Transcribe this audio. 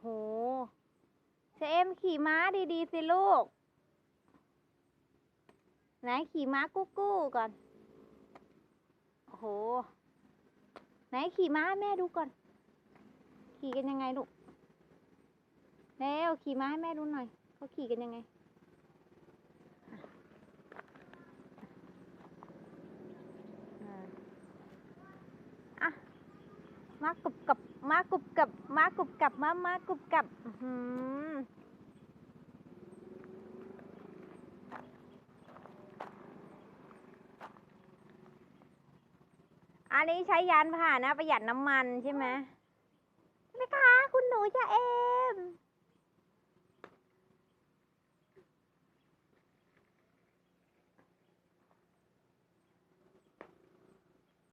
โหเชเอมขี่ม้าดีๆสิลูก ไหนขี่ม้ากู้กู้ก่อน โอ้โห ไหนขี่ม้าแม่ดูก่อน ขี่กันยังไงลูกเร็วขี่ม้าให้แม่ดูหน่อย เขาขี่กันยังไง อะอะ มากรุบกับมากรุบกับมากรุบกับมามากรุบกับอื้อหืออันนี้ใช้ยานพาหนะประหยัดน้ำมันใช่ไหมใช่ไหมคะ คุณหนูจะเอ